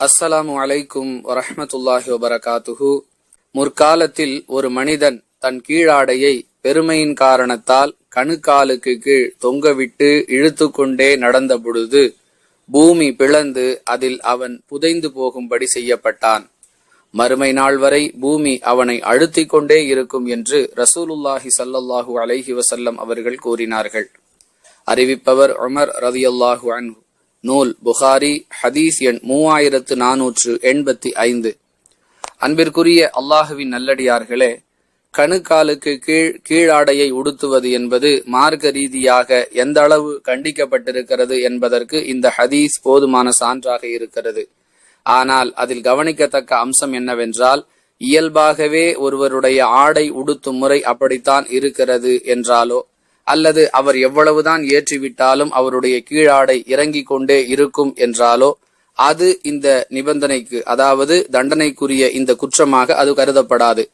அஸ்ஸலாமு அலைக்கும் வரஹமத்துல்லாஹி வபரகாத்துஹு. முற்காலத்தில் ஒரு மனிதன் தன் கீழாடையை பெருமையின் காரணத்தால் கணுக்காலுக்கு கீழ் தொங்கவிட்டு இழுத்து கொண்டே நடந்த பொழுது பூமி பிளந்து அதில் அவன் புதைந்து போகும்படி செய்யப்பட்டான். மறுமை நாள் வரை பூமி அவனை அழுத்திக் கொண்டே இருக்கும் என்று ரசூலுல்லாஹி சல்லல்லாஹு அலைஹி வசல்லம் அவர்கள் கூறினார்கள். அறிவிப்பவர் உமர் ரதியல்லாஹு அன்ஹு. நூல் புகாரி ஹதீஸ் எண் மூவாயிரத்து நானூற்று எண்பத்தி ஐந்து. அன்பிற்குரிய அல்லாஹுவின் நல்லடியார்களே கணுக்காலுக்கு கீழ் கீழாடையை உடுத்துவது என்பது மார்க்க ரீதியாக எந்த அளவு கண்டிக்கப்பட்டிருக்கிறது என்பதற்கு இந்த ஹதீஸ் போதுமான சான்றாக இருக்கிறது. ஆனால் அதில் கவனிக்கத்தக்க அம்சம் என்னவென்றால் இயல்பாகவே ஒருவருடைய ஆடை உடுத்தும் முறை அப்படித்தான் இருக்கிறது என்றாலோ அல்லது அவர் எவ்வளவுதான் ஏற்றிவிட்டாலும் அவருடைய கீழாடை இறங்கிக் கொண்டே இருக்கும் என்றாலோ அது இந்த நிபந்தனைக்கு அதாவது தண்டனைக்குரிய இந்த குற்றமாக அது கருதப்படாது.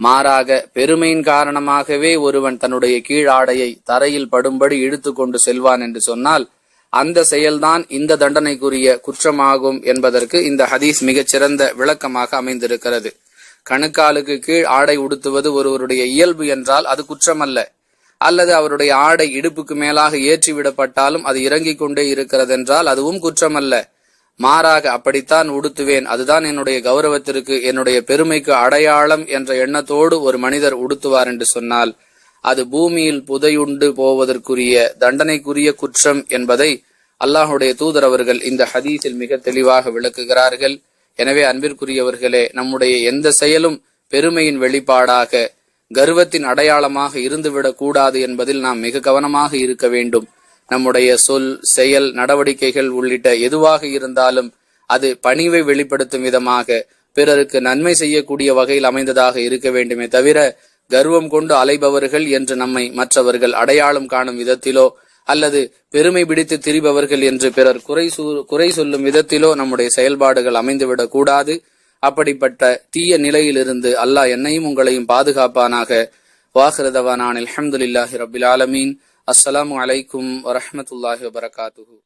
மாறாக பெருமையின் காரணமாகவே ஒருவன் தன்னுடைய கீழாடையை தரையில் படும்படி இழுத்து கொண்டு செல்வான் என்று சொன்னால் அந்த செயல்தான் இந்த தண்டனைக்குரிய குற்றமாகும் என்பதற்கு இந்த ஹதீஸ் மிகச்சிறந்த விளக்கமாக அமைந்திருக்கிறது. கணுக்காலுக்கு கீழ் ஆடை உடுத்துவது ஒருவருடைய இயல்பு என்றால் அது குற்றமல்ல. அல்லது அவருடைய ஆடை இடுப்புக்கு மேலாக ஏற்றி விடப்பட்டாலும் அது இறங்கிக் கொண்டே இருக்கிறது என்றால் அதுவும் குற்றமல்ல. மாறாக அப்படித்தான் உடுத்துவேன். அதுதான் என்னுடைய கௌரவத்திற்கு என்னுடைய பெருமைக்கு அடையாளம் என்ற எண்ணத்தோடு ஒரு மனிதர் உடுத்துவார் என்று சொன்னால் அது பூமியில் புதையுண்டு போவதற்குரிய தண்டனைக்குரிய குற்றம் என்பதை அல்லாஹுடைய தூதர் அவர்கள் இந்த ஹதீஸில் மிக தெளிவாக விளக்குகிறார்கள். எனவே அன்பிற்குரியவர்களே நம்முடைய எந்த செயலும் பெருமையின் வெளிப்பாடாக கர்வத்தின் அடையாளமாக இருந்துவிடக் கூடாது என்பதில் நாம் மிக கவனமாக இருக்க வேண்டும். நம்முடைய சொல் செயல் நடவடிக்கைகள் உள்ளிட்ட எதுவாக இருந்தாலும் அது பணிவை வெளிப்படுத்தும் விதமாக பிறருக்கு நன்மை செய்யக்கூடிய வகையில் அமைந்ததாக இருக்க வேண்டுமே தவிர கர்வம் கொண்டு அலைபவர்கள் என்று நம்மை மற்றவர்கள் அடையாளம் காணும் விதத்திலோ அல்லது பெருமை பிடித்து திரிபவர்கள் என்று பிறர் குறை குறை சொல்லும் விதத்திலோ நம்முடைய செயல்பாடுகள் அமைந்துவிடக் கூடாது. அப்படிப்பட்ட தீய நிலையிலிருந்து அல்லாஹ் என்னையும் உங்களையும் பாதுகாப்பானாக. வாஹிருதவானான். அலமதுல்லாஹி ரபில் ஆலமீன். அஸ்லாம் வலைக்கும் வரமத்துல்லாஹி வபரகாத்துஹு.